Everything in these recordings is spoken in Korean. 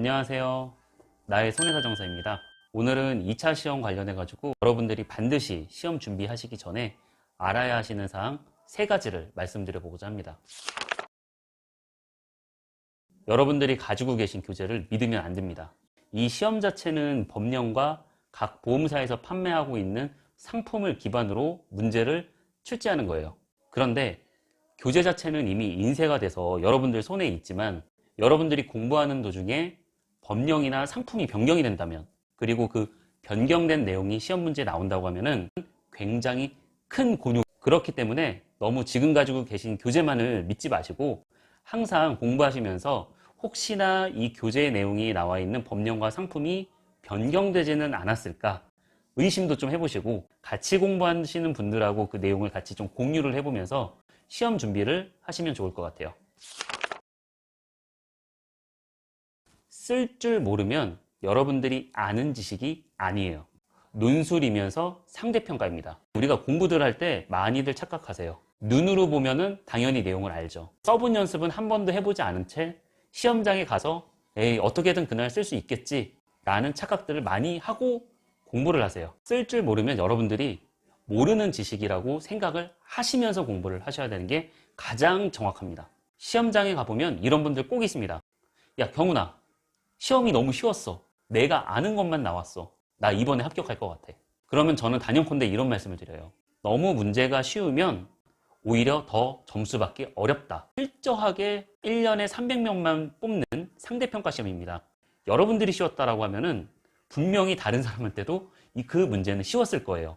안녕하세요. 나의 손해사 정사입니다. 오늘은 2차 시험 관련해 가지고 여러분들이 반드시 시험 준비하시기 전에 알아야 하시는 사항 세 가지를 말씀드려 보고자 합니다. 여러분들이 가지고 계신 교재를 믿으면 안 됩니다. 이 시험 자체는 법령과 각 보험사에서 판매하고 있는 상품을 기반으로 문제를 출제하는 거예요. 그런데 교재 자체는 이미 인쇄가 돼서 여러분들 손에 있지만 여러분들이 공부하는 도중에 법령이나 상품이 변경이 된다면 그리고 그 변경된 내용이 시험 문제에 나온다고 하면은 굉장히 큰 곤욕 그렇기 때문에 너무 지금 가지고 계신 교재만을 믿지 마시고 항상 공부하시면서 혹시나 이 교재의 내용이 나와 있는 법령과 상품이 변경되지는 않았을까 의심도 좀 해보시고 같이 공부하시는 분들하고 그 내용을 같이 좀 공유를 해보면서 시험 준비를 하시면 좋을 것 같아요. 쓸 줄 모르면 여러분들이 아는 지식이 아니에요. 논술이면서 상대평가입니다. 우리가 공부들 할 때 많이들 착각하세요. 눈으로 보면은 당연히 내용을 알죠. 써본 연습은 한 번도 해보지 않은 채 시험장에 가서 에이 어떻게든 그날 쓸 수 있겠지 라는 착각들을 많이 하고 공부를 하세요. 쓸 줄 모르면 여러분들이 모르는 지식이라고 생각을 하시면서 공부를 하셔야 되는 게 가장 정확합니다. 시험장에 가보면 이런 분들 꼭 있습니다. 야, 경훈아, 시험이 너무 쉬웠어. 내가 아는 것만 나왔어. 나 이번에 합격할 것 같아. 그러면 저는 단연컨대 이런 말씀을 드려요. 너무 문제가 쉬우면 오히려 더 점수 받기 어렵다. 실저하게 1년에 300명만 뽑는 상대평가 시험입니다. 여러분들이 쉬웠다라고 하면은 분명히 다른 사람한테도 이 그 문제는 쉬웠을 거예요.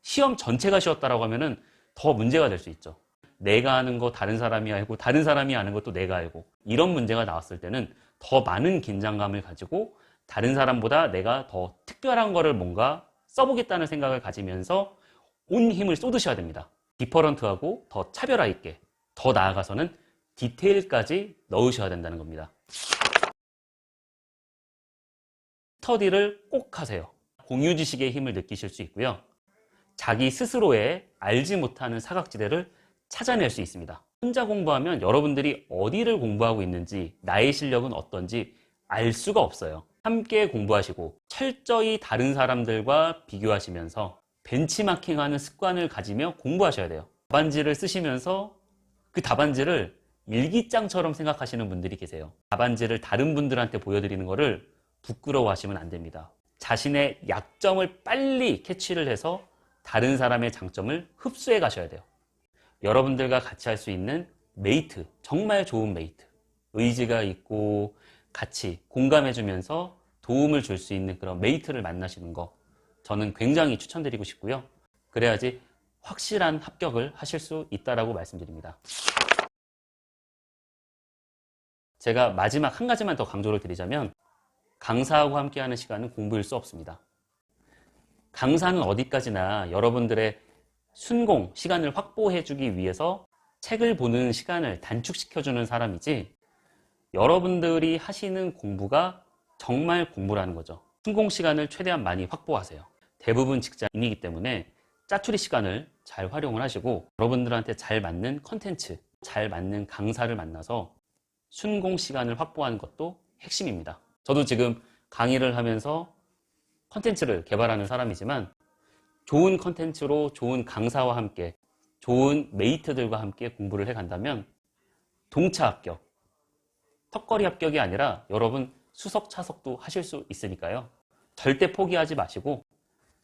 시험 전체가 쉬웠다라고 하면은 더 문제가 될 수 있죠. 내가 아는 거 다른 사람이 알고 다른 사람이 아는 것도 내가 알고 이런 문제가 나왔을 때는 더 많은 긴장감을 가지고 다른 사람보다 내가 더 특별한 거를 뭔가 써보겠다는 생각을 가지면서 온 힘을 쏟으셔야 됩니다. 디퍼런트하고 더 차별화 있게 더 나아가서는 디테일까지 넣으셔야 된다는 겁니다. 스터디를 꼭 하세요. 공유 지식의 힘을 느끼실 수 있고요. 자기 스스로의 알지 못하는 사각지대를 찾아낼 수 있습니다. 혼자 공부하면 여러분들이 어디를 공부하고 있는지, 나의 실력은 어떤지 알 수가 없어요. 함께 공부하시고 철저히 다른 사람들과 비교하시면서 벤치마킹하는 습관을 가지며 공부하셔야 돼요. 답안지를 쓰시면서 그 답안지를 일기장처럼 생각하시는 분들이 계세요. 답안지를 다른 분들한테 보여드리는 것을 부끄러워하시면 안 됩니다. 자신의 약점을 빨리 캐치를 해서 다른 사람의 장점을 흡수해 가셔야 돼요. 여러분들과 같이 할 수 있는 메이트, 정말 좋은 메이트. 의지가 있고 같이 공감해 주면서 도움을 줄 수 있는 그런 메이트를 만나시는 거 저는 굉장히 추천드리고 싶고요. 그래야지 확실한 합격을 하실 수 있다라고 말씀드립니다. 제가 마지막 한 가지만 더 강조를 드리자면 강사하고 함께하는 시간은 공부일 수 없습니다. 강사는 어디까지나 여러분들의 순공 시간을 확보해주기 위해서 책을 보는 시간을 단축시켜주는 사람이지 여러분들이 하시는 공부가 정말 공부라는 거죠. 순공 시간을 최대한 많이 확보하세요. 대부분 직장인이기 때문에 짜투리 시간을 잘 활용을 하시고 여러분들한테 잘 맞는 컨텐츠, 잘 맞는 강사를 만나서 순공 시간을 확보하는 것도 핵심입니다. 저도 지금 강의를 하면서 컨텐츠를 개발하는 사람이지만 좋은 컨텐츠로 좋은 강사와 함께 좋은 메이트들과 함께 공부를 해 간다면 동차 합격, 턱걸이 합격이 아니라 여러분 수석 차석도 하실 수 있으니까요. 절대 포기하지 마시고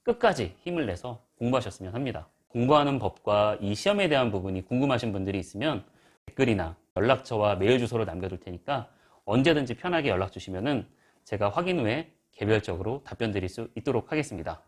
끝까지 힘을 내서 공부하셨으면 합니다. 공부하는 법과 이 시험에 대한 부분이 궁금하신 분들이 있으면 댓글이나 연락처와 메일 주소를 남겨둘 테니까 언제든지 편하게 연락 주시면은 제가 확인 후에 개별적으로 답변 드릴 수 있도록 하겠습니다.